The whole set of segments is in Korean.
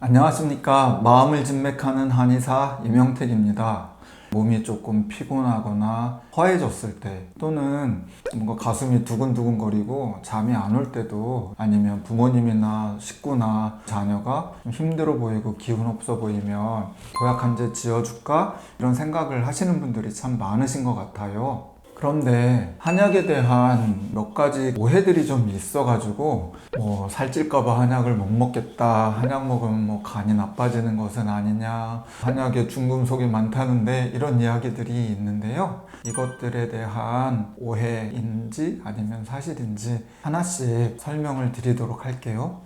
안녕하십니까. 마음을 진맥하는 한의사 이명택입니다. 몸이 조금 피곤하거나 허해졌을 때 또는 뭔가 가슴이 두근두근거리고 잠이 안 올 때도 아니면 부모님이나 식구나 자녀가 좀 힘들어 보이고 기운 없어 보이면 보약 한 제 지어줄까 이런 생각을 하시는 분들이 참 많으신 것 같아요. 그런데 한약에 대한 몇 가지 오해들이 좀 있어가지고 뭐 살찔까봐 한약을 못 먹겠다 한약 먹으면 뭐 간이 나빠지는 것은 아니냐 한약에 중금속이 많다는데 이런 이야기들이 있는데요. 이것들에 대한 오해인지 아니면 사실인지 하나씩 설명을 드리도록 할게요.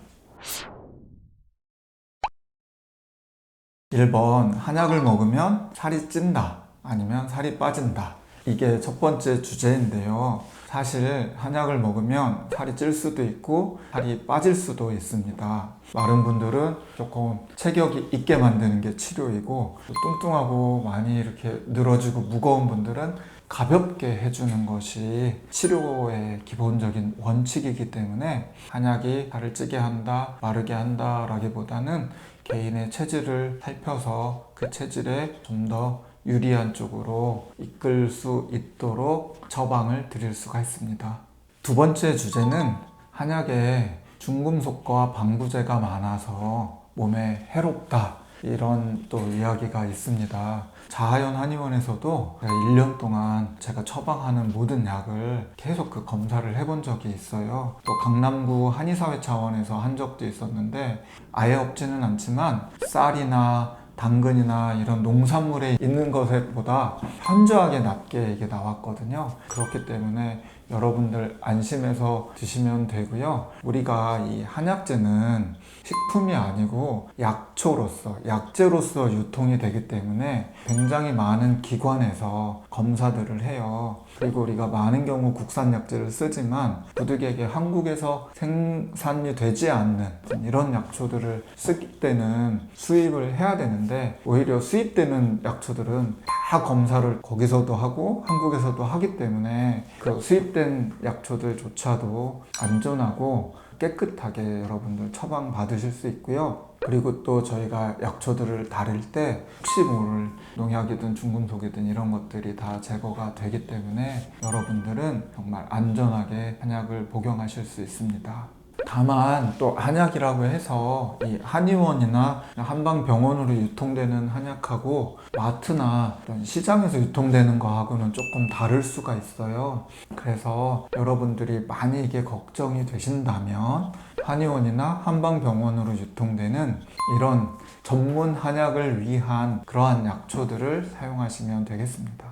1번 한약을 먹으면 살이 찐다 아니면 살이 빠진다 이게 첫 번째 주제인데요. 사실 한약을 먹으면 살이 찔 수도 있고 살이 빠질 수도 있습니다. 마른 분들은 조금 체격이 있게 만드는 게 치료이고 또 뚱뚱하고 많이 이렇게 늘어지고 무거운 분들은 가볍게 해주는 것이 치료의 기본적인 원칙이기 때문에 한약이 살을 찌게 한다, 마르게 한다 라기보다는 개인의 체질을 살펴서 그 체질에 좀더 유리한 쪽으로 이끌 수 있도록 처방을 드릴 수가 있습니다. 두 번째 주제는 한약에 중금속과 방부제가 많아서 몸에 해롭다. 이런 또 이야기가 있습니다. 자하연 한의원에서도 1년 동안 제가 처방하는 모든 약을 계속 그 검사를 해본 적이 있어요. 또 강남구 한의사회 차원에서 한 적도 있었는데 아예 없지는 않지만 쌀이나 당근이나 이런 농산물에 있는 것보다 현저하게 낮게 이게 나왔거든요. 그렇기 때문에 여러분들 안심해서 드시면 되고요. 우리가 이 한약재는 식품이 아니고 약초로서, 약재로서 유통이 되기 때문에 굉장히 많은 기관에서 검사들을 해요. 그리고 우리가 많은 경우 국산 약재를 쓰지만 부득이하게 한국에서 생산이 되지 않는 이런 약초들을 쓰기 때는 수입을 해야 되는데 오히려 수입되는 약초들은 다 검사를 거기서도 하고 한국에서도 하기 때문에 그 수입된 약초들조차도 안전하고 깨끗하게 여러분들 처방 받으실 수 있고요. 그리고 또 저희가 약초들을 다릴 때 혹시 모를 농약이든 중금속이든 이런 것들이 다 제거가 되기 때문에 여러분들은 정말 안전하게 한약을 복용하실 수 있습니다. 다만 또 한약이라고 해서 이 한의원이나 한방병원으로 유통되는 한약하고 마트나 시장에서 유통되는 거하고는 조금 다를 수가 있어요. 그래서 여러분들이 많이 이게 걱정이 되신다면 한의원이나 한방병원으로 유통되는 이런 전문 한약을 위한 그러한 약초들을 사용하시면 되겠습니다.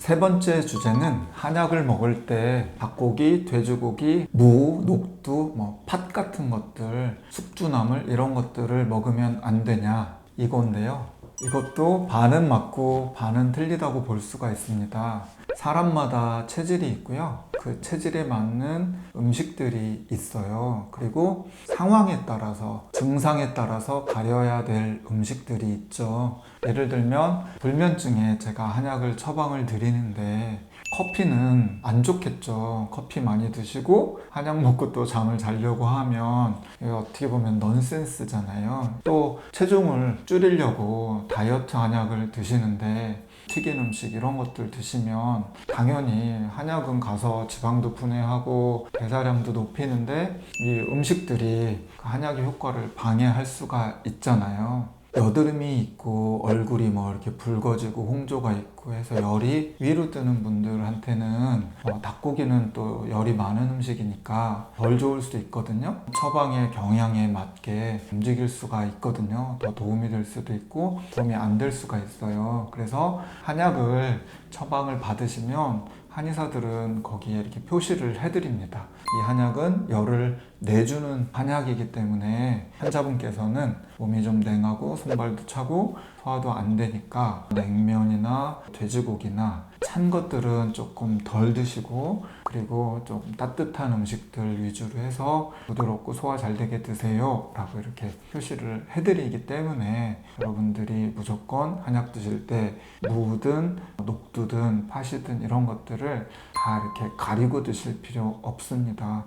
세 번째 주제는 한약을 먹을 때 닭고기, 돼지고기, 무, 녹두, 뭐 팥 같은 것들, 숙주나물 이런 것들을 먹으면 안 되냐 이건데요. 이것도 반은 맞고 반은 틀리다고 볼 수가 있습니다. 사람마다 체질이 있고요. 그 체질에 맞는 음식들이 있어요. 그리고 상황에 따라서, 증상에 따라서 가려야 될 음식들이 있죠. 예를 들면, 불면증에 제가 한약을 처방을 드리는데, 커피는 안 좋겠죠. 커피 많이 드시고 한약 먹고 또 잠을 자려고 하면 어떻게 보면 넌센스잖아요. 또 체중을 줄이려고 다이어트 한약을 드시는데 튀긴 음식 이런 것들 드시면 당연히 한약은 가서 지방도 분해하고 대사량도 높이는데 이 음식들이 그 한약의 효과를 방해할 수가 있잖아요. 여드름이 있고 얼굴이 뭐 이렇게 붉어지고 홍조가 있고 해서 열이 위로 뜨는 분들한테는 어, 닭고기는 또 열이 많은 음식이니까 덜 좋을 수도 있거든요. 처방의 경향에 맞게 움직일 수가 있거든요. 더 도움이 될 수도 있고 도움이 안 될 수가 있어요. 그래서 한약을 처방을 받으시면 한의사들은 거기에 이렇게 표시를 해드립니다. 이 한약은 열을 내주는 한약이기 때문에 환자분께서는 몸이 좀 냉하고 손발도 차고 소화도 안 되니까 냉면이나 돼지고기나 찬 것들은 조금 덜 드시고 그리고 좀 따뜻한 음식들 위주로 해서 부드럽고 소화 잘 되게 드세요 라고 이렇게 표시를 해드리기 때문에 여러분들이 무조건 한약 드실 때 무든 녹두든 팥이든 이런 것들을 다 이렇게 가리고 드실 필요 없습니다.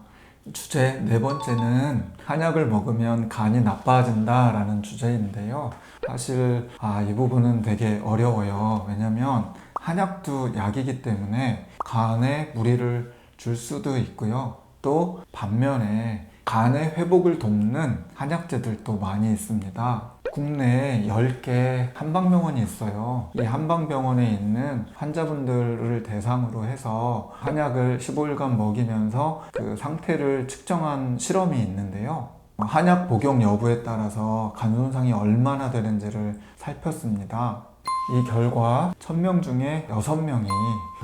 주제 네 번째는 한약을 먹으면 간이 나빠진다 라는 주제인데요. 사실 아, 이 부분은 되게 어려워요. 왜냐면 한약도 약이기 때문에 간에 무리를 줄 수도 있고요. 또 반면에 간의 회복을 돕는 한약재들도 많이 있습니다. 국내에 10개 한방병원이 있어요. 이 한방병원에 있는 환자분들을 대상으로 해서 한약을 15일간 먹이면서 그 상태를 측정한 실험이 있는데요. 한약 복용 여부에 따라서 간 손상이 얼마나 되는지를 살폈습니다. 이 결과 1000명 중에 6명이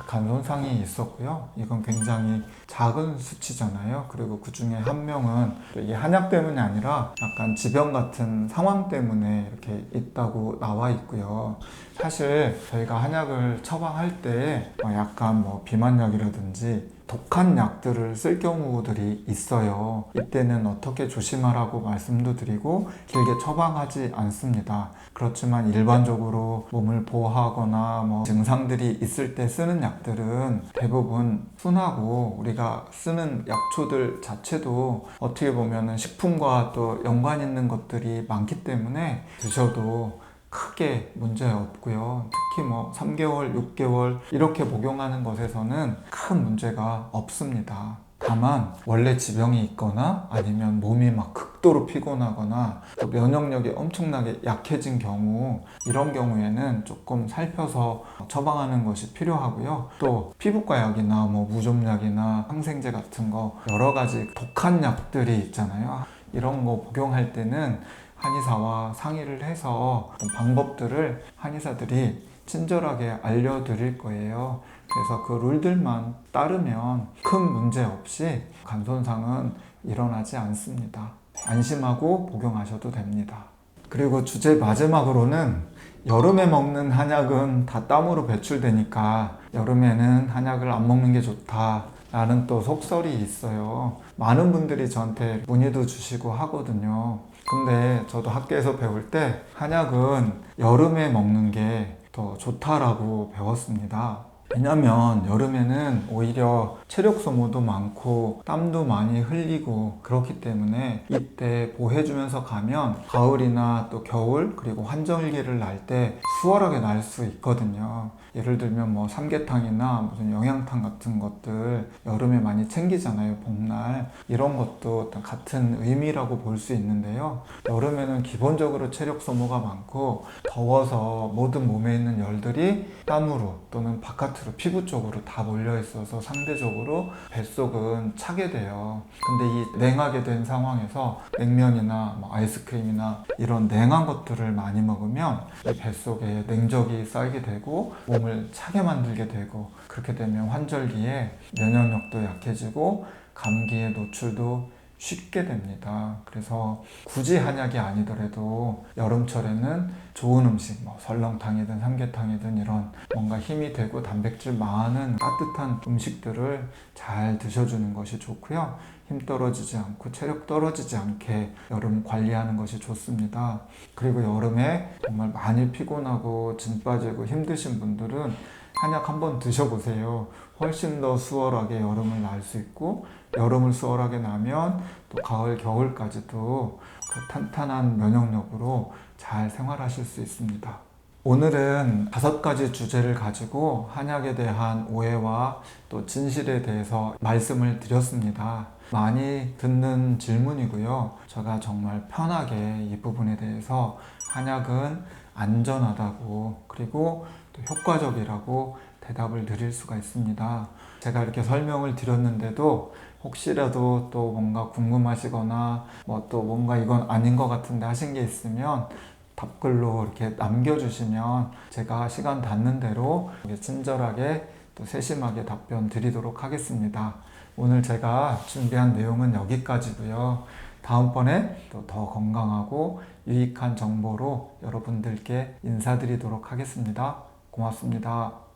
간 손상이 있었고요. 이건 굉장히 작은 수치잖아요. 그리고 그 중에 한 명은 이게 한약 때문이 아니라 약간 지병 같은 상황 때문에 이렇게 있다고 나와 있고요. 사실 저희가 한약을 처방할 때 약간 뭐 비만약이라든지 독한 약들을 쓸 경우들이 있어요. 이때는 어떻게 조심하라고 말씀도 드리고 길게 처방하지 않습니다. 그렇지만 일반적으로 몸을 보호하거나 뭐 증상들이 있을 때 쓰는 약들은 대부분 순하고 우리가 쓰는 약초들 자체도 어떻게 보면 식품과 또 연관 있는 것들이 많기 때문에 드셔도 크게 문제 없고요. 특히 뭐 3개월, 6개월 이렇게 복용하는 것에서는 큰 문제가 없습니다. 다만 원래 지병이 있거나 아니면 몸이 막 극도로 피곤하거나 또 면역력이 엄청나게 약해진 경우 이런 경우에는 조금 살펴서 처방하는 것이 필요하고요. 또 피부과 약이나 뭐 무좀약이나 항생제 같은 거 여러 가지 독한 약들이 있잖아요. 이런 거 복용할 때는 한의사와 상의를 해서 방법들을 한의사들이 친절하게 알려드릴 거예요. 그래서 그 룰들만 따르면 큰 문제 없이 간 손상은 일어나지 않습니다. 안심하고 복용하셔도 됩니다. 그리고 주제 마지막으로는 여름에 먹는 한약은 다 땀으로 배출되니까 여름에는 한약을 안 먹는 게 좋다. 라는 또 속설이 있어요. 많은 분들이 저한테 문의도 주시고 하거든요. 근데 저도 학교에서 배울 때 한약은 여름에 먹는 게 더 좋다라고 배웠습니다. 왜냐면 여름에는 오히려 체력 소모도 많고 땀도 많이 흘리고 그렇기 때문에 이때 보해주면서 가면 가을이나 또 겨울 그리고 환절기를 날 때 수월하게 날 수 있거든요. 예를 들면 뭐 삼계탕이나 무슨 영양탕 같은 것들 여름에 많이 챙기잖아요. 봄날 이런 것도 같은 의미라고 볼 수 있는데요. 여름에는 기본적으로 체력 소모가 많고 더워서 모든 몸에 있는 열들이 땀으로 또는 바깥으로 피부 쪽으로 다 몰려 있어서 상대적으로 뱃속은 차게 돼요. 근데 이 냉하게 된 상황에서 냉면이나 뭐 아이스크림이나 이런 냉한 것들을 많이 먹으면 이 뱃속에 냉적이 쌓이게 되고 몸을 차게 만들게 되고 그렇게 되면 환절기에 면역력도 약해지고 감기에 노출도 쉽게 됩니다. 그래서 굳이 한약이 아니더라도 여름철에는 좋은 음식, 뭐 설렁탕이든 삼계탕이든 이런 뭔가 힘이 되고 단백질 많은 따뜻한 음식들을 잘 드셔주는 것이 좋고요. 힘 떨어지지 않고 체력 떨어지지 않게 여름 관리하는 것이 좋습니다. 그리고 여름에 정말 많이 피곤하고 진 빠지고 힘드신 분들은 한약 한번 드셔보세요. 훨씬 더 수월하게 여름을 날 수 있고 여름을 수월하게 나면 또 가을, 겨울까지도 그 탄탄한 면역력으로 잘 생활하실 수 있습니다. 오늘은 다섯 가지 주제를 가지고 한약에 대한 오해와 또 진실에 대해서 말씀을 드렸습니다. 많이 듣는 질문이고요. 제가 정말 편하게 이 부분에 대해서 한약은 안전하다고 그리고 또 효과적이라고 대답을 드릴 수가 있습니다. 제가 이렇게 설명을 드렸는데도 혹시라도 또 뭔가 궁금하시거나 뭐 또 뭔가 이건 아닌 것 같은데 하신 게 있으면 답글로 이렇게 남겨주시면 제가 시간 닿는 대로 친절하게 또 세심하게 답변 드리도록 하겠습니다. 오늘 제가 준비한 내용은 여기까지고요. 다음번에 또 더 건강하고 유익한 정보로 여러분들께 인사드리도록 하겠습니다. 고맙습니다.